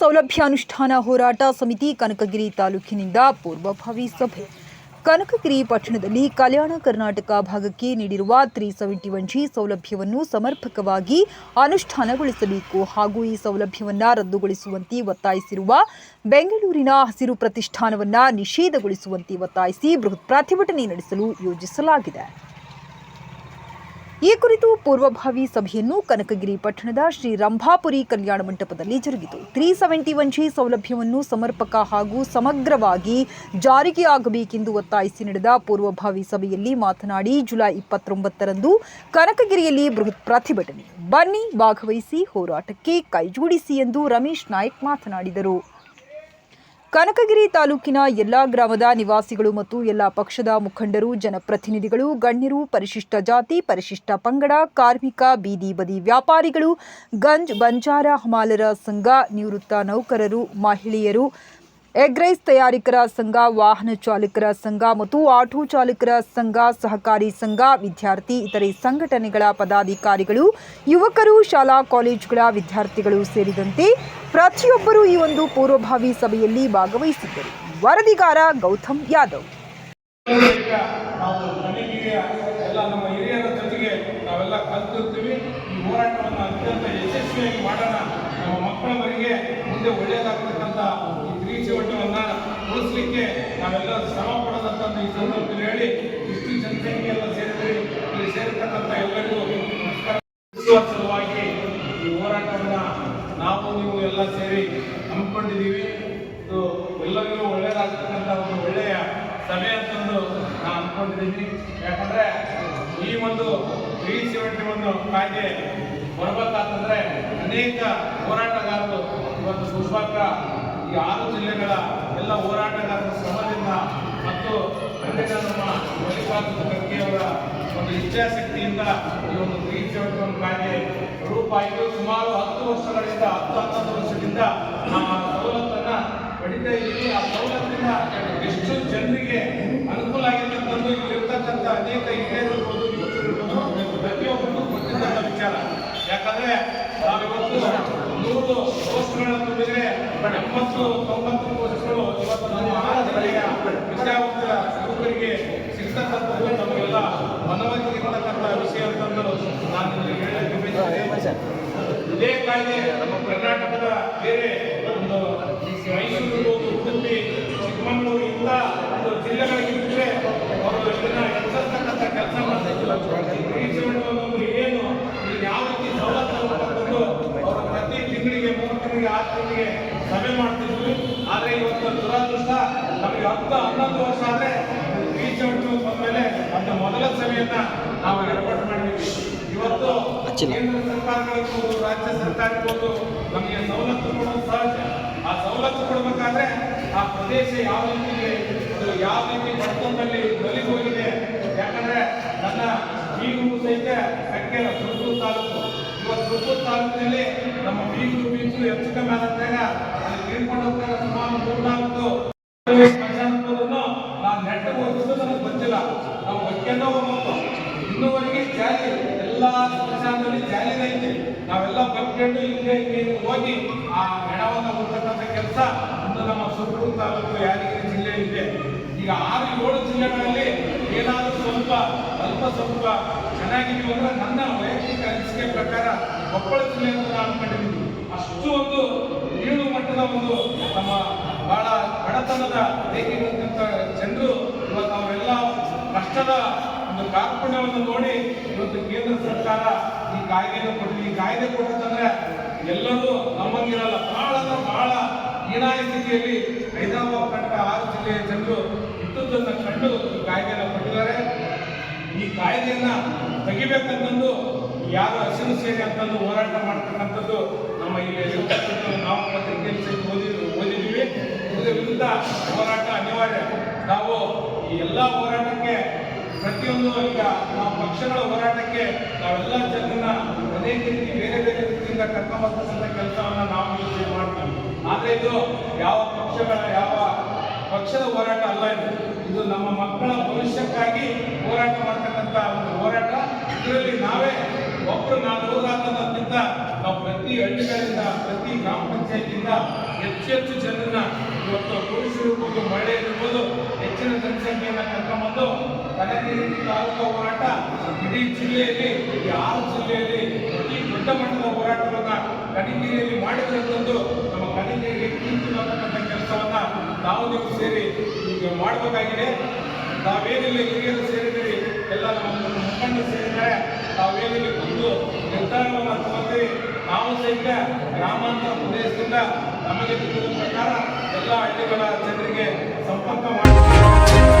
ಸೌಲಭ್ಯ ಅನುಷ್ಠಾನ ಹೋರಾಟ ಸಮಿತಿ ಕನಕಗಿರಿ ತಾಲೂಕಿನಿಂದ ಪೂರ್ವಭಾವಿ ಸಭೆ. ಕನಕಗಿರಿ ಪಟ್ಟಣದಲ್ಲಿ ಕಲ್ಯಾಣ ಕರ್ನಾಟಕ ಭಾಗಕ್ಕೆ ನೀಡಿರುವ ತ್ರೀ ಸೆವೆಂಟಿ ಜಿ ಸೌಲಭ್ಯವನ್ನು ಸಮರ್ಪಕವಾಗಿ ಅನುಷ್ಠಾನಗೊಳಿಸಬೇಕು ಹಾಗೂ ಈ ಸೌಲಭ್ಯವನ್ನು ರದ್ದುಗೊಳಿಸುವಂತೆ ಒತ್ತಾಯಿಸಿರುವ ಬೆಂಗಳೂರಿನ ಹಸಿರು ಪ್ರತಿಷ್ಠಾನವನ್ನು ನಿಷೇಧಗೊಳಿಸುವಂತೆ ಒತ್ತಾಯಿಸಿ ಬೃಹತ್ ಪ್ರತಿಭಟನೆ ನಡೆಸಲು ಯೋಜಿಸಲಾಗಿದೆ. ಈ ಕುರಿತು ಪೂರ್ವಭಾವಿ ಸಭೆಯನ್ನು ಕನಕಗಿರಿ ಪಟ್ಟಣದ ಶ್ರೀ ರಂಭಾಪುರಿ ಕಲ್ಯಾಣ ಮಂಟಪದಲ್ಲಿ ಜರುಗಿತು. ತ್ರೀ ಸೆವೆಂಟಿ ಒನ್ ಜಿ ಸೌಲಭ್ಯವನ್ನು ಸಮರ್ಪಕ ಹಾಗೂ ಸಮಗ್ರವಾಗಿ ಜಾರಿಗೆ ಆಗಬೇಕೆಂದು ಒತ್ತಾಯಿಸಿ ನಡೆದ ಪೂರ್ವಭಾವಿ ಸಭೆಯಲ್ಲಿ ಮಾತನಾಡಿ, ಜುಲೈ ಇಪ್ಪತ್ತೊಂಬತ್ತರಂದು ಕನಕಗಿರಿಯಲ್ಲಿ ಬೃಹತ್ ಪ್ರತಿಭಟನೆ. ಬನ್ನಿ ಭಾಗವಹಿಸಿ ಹೋರಾಟಕ್ಕೆ ಕೈಜೋಡಿಸಿ ಎಂದು ರಮೇಶ್ ನಾಯ್ಕ್ ಮಾತನಾಡಿದರು. ಕನಕಗಿರಿ ತಾಲೂಕಿನ ಎಲ್ಲಾ ಗ್ರಾಮದ ನಿವಾಸಿಗಳು ಮತ್ತು ಎಲ್ಲಾ ಪಕ್ಷದ ಮುಖಂಡರು, ಜನಪ್ರತಿನಿಧಿಗಳು, ಗಣ್ಯರು, ಪರಿಶಿಷ್ಟ ಜಾತಿ, ಪರಿಶಿಷ್ಟ ಪಂಗಡ, ಕಾರ್ಮಿಕ, ಬೀದಿ ಬದಿ ವ್ಯಾಪಾರಿಗಳು, ಗಂಜ್ ಬಂಜಾರ ಹಮಾಲರ ಸಂಘ, ನಿವೃತ್ತ ನೌಕರರು, ಮಹಿಳೆಯರು ಎಗ್ರೈಸ್ ತಯಾರಿಕರ ಸಂಘ, ವಾಹನ ಚಾಲಕರ ಸಂಘ ಮತ್ತು ಆಟೋ ಚಾಲಕರ ಸಂಘ, ಸಹಕಾರಿ ಸಂಘ, ವಿದ್ಯಾರ್ಥಿ, ಇತರೆ ಸಂಘಟನೆಗಳ ಪದಾಧಿಕಾರಿಗಳು, ಯುವಕರು, ಶಾಲಾ, ಕಾಲೇಜುಗಳ ವಿದ್ಯಾರ್ಥಿಗಳು ಸೇರಿದಂತೆ ಪ್ರತಿಯೊಬ್ಬರೂ ಈ ಒಂದು ಪೂರ್ವಭಾವಿ ಸಭೆಯಲ್ಲಿ ಭಾಗವಹಿಸಿದ್ದರು. ವರದಿಗಾರ ಗೌತಮ್ ಯಾದವ್. ಜೀವನವನ್ನು ಉಳಿಸ್ಲಿಕ್ಕೆ ನಾವೆಲ್ಲ ಶ್ರಮ ಪಡೋದಂತ ಈ ಸಂದರ್ಭದಲ್ಲಿ ಹೇಳಿ, ಇಷ್ಟು ಜನಸಂಖ್ಯೆ ಎಲ್ಲ ಸೇರಿದ್ರಿ, ಇಲ್ಲಿ ಸೇರಿರ್ತಕ್ಕಂಥ ಎಲ್ಲರಿಗೂ ಸಲುವಾಗಿ ಈ ಹೋರಾಟವನ್ನ ನಾವು ನೀವು ಎಲ್ಲ ಸೇರಿ ಹಮ್ಮಿಕೊಂಡಿದ್ದೀವಿ. ಎಲ್ಲರಿಗೂ ಒಳ್ಳೆಯದಾಗ್ತಕ್ಕಂಥ ಒಂದು ಒಳ್ಳೆಯ ಸಭೆ ಅಂತಂದು ನಾನು ಅನ್ಕೊಂಡಿದ್ದೀನಿ ಯಾಕಂದ್ರೆ ಈ ಒಂದು ತ್ರೀ ಸೆವೆಂಟಿ ಒಂದು ಕಾಯ್ದೆ ಬರಬೇಕಾತಂದ್ರೆ ಅನೇಕ ಹೋರಾಟಗಾರರು ಇವತ್ತು ಸುಭಾಗ ಈ ಆರು ಜಿಲ್ಲೆಗಳ ಎಲ್ಲ ಹೋರಾಟಗಾರರ ಶ್ರಮದಿಂದ ಮತ್ತು ನಮ್ಮ ಮಲ್ಲಿಕಾರ್ಜುನ ಖರ್ಗೆಯವರ ಒಂದು ಇಚ್ಛಾಶಕ್ತಿಯಿಂದ ಈ ಒಂದು ಒಂದು ಕಾಯ್ದೆ ರೂಪ ಆಯಿತು ಸುಮಾರು ಹತ್ತು ವರ್ಷಗಳಿಂದ, ಹತ್ತು ಹನ್ನೊಂದು ವರ್ಷದಿಂದ ಆ ಸವಲತ್ತನ್ನ ಪಡಿತಾ ಇದ್ದೀವಿ. ಆ ಸವಲತ್ತಿನ ಎಷ್ಟು ಜನರಿಗೆ ಅನುಕೂಲ ಆಗಿರ್ತಕ್ಕಂಥದ್ದು ಇಲ್ಲಿರ್ತಕ್ಕಂಥ ಅನೇಕ ಹಿರಿಯರಿರ್ಬೋದು ಯುವಕರಿರ್ಬೋದು ಪ್ರತಿಯೊಬ್ಬರಿಗೂ ಗೊತ್ತಿದ್ದಂಥ ವಿಚಾರ. ಯಾಕಂದ್ರೆ ನಾವಿವತ್ತು ನೂರು ಪೋಸ್ಟ್ಗಳನ್ನು ಎಂಬತ್ತು ತೊಂಬತ್ತು ಪೋಸ್ಟ್ಗಳು ಇವತ್ತು ನಮ್ಮ ವಿದ್ಯಾವಂತರ ಯುವಕರಿಗೆ ಸಿಗ್ತಕ್ಕಂಥದ್ದು ನಮಗೆಲ್ಲ ಮನವರಿಕೆ ವಿಷಯ ಅಂತಂದು ನಾನು ಹೇಳಕ್ಕೆ ಇದೇ ಕಾಯ್ದೆ ನಮ್ಮ ಕರ್ನಾಟಕದ ಬೇರೆ ಒಂದು ಮೈಸೂರು, ಉಡುಪಿ ಚಿಕ್ಕಮಗಳೂರು ಇಂಥ ಒಂದು ಜಿಲ್ಲೆಗಳಿಗೆ ಬಿಟ್ಟರೆ ಅವರು ಇದನ್ನ ಎಚ್ಚರಿಸ್ತಕ್ಕಂಥ ಕೆಲಸ ಮಾಡ್ತಿದ್ರು ಈ ಏನು ಯಾವ ರೀತಿ ಸವಲತ್ತು ಅವರು ಪ್ರತಿ ತಿಂಗಳಿಗೆ, ಮೂರು ತಿಂಗಳಿಗೆ, ಆರು ತಿಂಗಳಿಗೆ ಸಭೆ ಮಾಡ್ತಿದ್ವಿ ಆದರೆ ಇವತ್ತು ದುರಾದೃಷ್ಟ ನಮಗೆ ಹತ್ತು ಹನ್ನೊಂದು ವರ್ಷ ಆದರೆ ಈ ಚುನಾವಣೆ ಬಂದ್ಮೇಲೆ ಅಂತ ಮೊದಲ ಸಭೆಯನ್ನ ನಾವು ಏರ್ಪಾಡು ಮಾಡಿದ್ವಿ. ಇವತ್ತು ಕೇಂದ್ರ ಸರ್ಕಾರಗಳಿರ್ಬೋದು ರಾಜ್ಯ ಸರ್ಕಾರ ಇರ್ಬೋದು ನಮಗೆ ಸವಲತ್ತು ಕೊಡೋದು ಸಹಜ. ಆ ಸವಲತ್ತು ಕೊಡಬೇಕಾದ್ರೆ ಆ ಪ್ರದೇಶ ಯಾವ ರೀತಿ ಅದು ಯಾವ ರೀತಿ ಬಡತನದಲ್ಲಿ ಬಲಿ ಹೋಗಿದೆ. ಯಾಕಂದ್ರೆ ನನ್ನ ಬೀಗರು ಸಹಿತ ಸಂಖ್ಯೆ ಸುತ್ತೂರು ತಾಲೂಕು. ಇವತ್ತು ಸುತ್ತೂರು ತಾಲೂಕಿನಲ್ಲಿ ನಮ್ಮ ಬೀಗರು ಬೀಚು ಹೆಚ್ಚು ಕಮ್ಮಿ ಆದಂತಾಗ ಅಲ್ಲಿ ತೀರ್ಕೊಂಡು ಹೋಗ್ತಾರೆ ಸುಮಾರು ಮೂರ್ನಾಲ್ಕು ಇನ್ನೂವರೆಗೆ ಜಾಲಿ, ಎಲ್ಲ ಸ್ಮಶಾನದಲ್ಲಿ ಜಾಲಿ ಐತೆ. ನಾವೆಲ್ಲ ಬಂದ್ಕೊಂಡು ಹಿಂದೆ ಹಿಂಗೆ ಹೋಗಿ ಆ ಹೆಣವನ್ನು ಹುಡ್ತಕ್ಕಂಥ ಕೆಲಸ ಇನ್ನು ನಮ್ಮ ಸುತ್ತೂರು ತಾಲೂಕು ಯಾದಗಿರಿ ಜಿಲ್ಲೆಯಲ್ಲಿದೆ ಈಗ ಆರು ಏಳು ಜಿಲ್ಲೆಗಳಲ್ಲಿ ಏನಾದರೂ ಸ್ವಲ್ಪ ಅಲ್ಪ ಸ್ವಲ್ಪ ಚೆನ್ನಾಗಿದ್ದೀವಿ ಅಂದ್ರೆ ನನ್ನ ವೈಯಕ್ತಿಕ ಅನಿಸಿಕೆ ಪ್ರಕಾರ ಕೊಪ್ಪಳ ಜಿಲ್ಲೆ ಅಂತ ನಾನು ಕಂಡಿದ್ದೀನಿ. ಅಷ್ಟು ಒಂದು ಏಳು ಮಟ್ಟದ ಒಂದು ನಮ್ಮ ಬಹಳ ಬಡತನದ ರೇಖೆಗಿರ್ತಕ್ಕಂಥ ಜನರು ಇವತ್ತು ಅವರೆಲ್ಲ ಕಷ್ಟದ ಒಂದು ಕಾರ್ಪಣ್ಯವನ್ನು ನೋಡಿ ಇವತ್ತು ಕೇಂದ್ರ ಸರ್ಕಾರ ಈ ಕಾಯ್ದೆಯನ್ನು ಕೊಟ್ಟಿದೆ. ಈ ಕಾಯ್ದೆ ಕೊಟ್ಟಂದ್ರೆ ಎಲ್ಲರೂ ನಮ್ಮಂಗಿರಲ್ಲ. ಬಹಳ ಬಹಳ ಹೀನಾಯ ಸ್ಥಿತಿಯಲ್ಲಿ ಹೈದರಾಬಾದ್ ಕಟ್ಟ ಆರು ಜಿಲ್ಲೆಯ ಜನರು ಇದ್ದದ್ದನ್ನು ಕಂಡು ಈ ಕಾಯ್ದೆಯನ್ನು ಕೊಟ್ಟಿದ್ದಾರೆ. ಈ ಕಾಯ್ದೆಯನ್ನ ತೆಗಿಬೇಕಂತಂದು ಯಾರು ಹಸಿರು ಸೇರಿ ಅಂತಂದು ಹೋರಾಟ ಮಾಡ್ತಕ್ಕಂಥದ್ದು ನಮ್ಮ ಇಲ್ಲಿ ನಾವು ಸಹಿತ ಓದಿ, ಓದಿದ್ದೀವಿ. ಇದರ ವಿರುದ್ಧ ಹೋರಾಟ ಅನಿವಾರ್ಯ. ನಾವು ಈ ಎಲ್ಲ ಹೋರಾಟಕ್ಕೆ ಪ್ರತಿಯೊಂದು ಈಗ ನಾವು ಪಕ್ಷಗಳ ಹೋರಾಟಕ್ಕೆ ನಾವೆಲ್ಲ ಜನರನ್ನ ಅನೇಕ ರೀತಿ ಬೇರೆ ಬೇರೆ ರೀತಿಯಿಂದ ಕರ್ಕೊಂಬರ್ತಕ್ಕಂಥ ಕೆಲಸವನ್ನ ನಾವು ಮಾಡ್ತೀವಿ. ಆದ್ರೆ ಇದು ಯಾವ ಪಕ್ಷಗಳ, ಯಾವ ಪಕ್ಷದ ಹೋರಾಟ ಅಲ್ಲ ಇದು. ಇದು ನಮ್ಮ ಮಕ್ಕಳ ಭವಿಷ್ಯಕ್ಕಾಗಿ ಹೋರಾಟ ಮಾಡ್ತಕ್ಕಂಥ ಒಂದು ಹೋರಾಟ. ಇದರಲ್ಲಿ ನಾವೇ ಒಬ್ಬರು ನಾನು ಹೋರಾಟದಕ್ಕಿಂತ ನಾವು ಪ್ರತಿ ಹಳ್ಳಿಗಳಿಂದ, ಪ್ರತಿ ಗ್ರಾಮ ಪಂಚಾಯತಿಯಿಂದ ಹೆಚ್ಚು ಹೆಚ್ಚು ಜನರನ್ನ ಇವತ್ತು ಪುರುಷರು ಮಹಿಳೆಯರಿರ್ಬೋದು ಹೆಚ್ಚಿನ ಜನಸಂಖ್ಯೆಯನ್ನು ಕರ್ಕೊಂಡ್ಬಂದು ಕನಕಗಿರಿ ತಾಲೂಕು ಹೋರಾಟ ಇಡೀ ಜಿಲ್ಲೆಯಲ್ಲಿ ಆರು ಜಿಲ್ಲೆಯಲ್ಲಿ ಅತಿ ದೊಡ್ಡ ಮಟ್ಟದ ಹೋರಾಟವನ್ನ ಕನಕಗಿರಿಯಲ್ಲಿ ಮಾಡಿದ್ರಂತಂದು ನಮ್ಮ ಕನಕಗಿರಿಗೆ ಕೀರ್ತಿ ಬರ್ತಕ್ಕಂಥ ಕೆಲಸವನ್ನ ನಾವು ನೀವು ಸೇರಿ ಈಗ ಮಾಡಬೇಕಾಗಿದೆ. ನಾವೇನಿಲ್ಲ ಹಿರಿಯರು ಸೇರಿದಿರಿ ಎಲ್ಲ ನಮ್ಮ ಮುಖಂಡರು ಸೇರಿದ್ದಾರೆ, ತಾವೇನಿಲ್ಲ ಒಂದು ನಿರ್ಧಾರವನ್ನು ತಗೊಂಡ್ರಿ. ನಾವು ಸಹಿತ ಗ್ರಾಮಾಂತರ ಪ್ರದೇಶದಿಂದ ನಮಗೆ ಪ್ರಕಾರ ಎಲ್ಲ ಹಳ್ಳಿಗಳ ಜನರಿಗೆ ಸಂಪರ್ಕ ಮಾಡಿ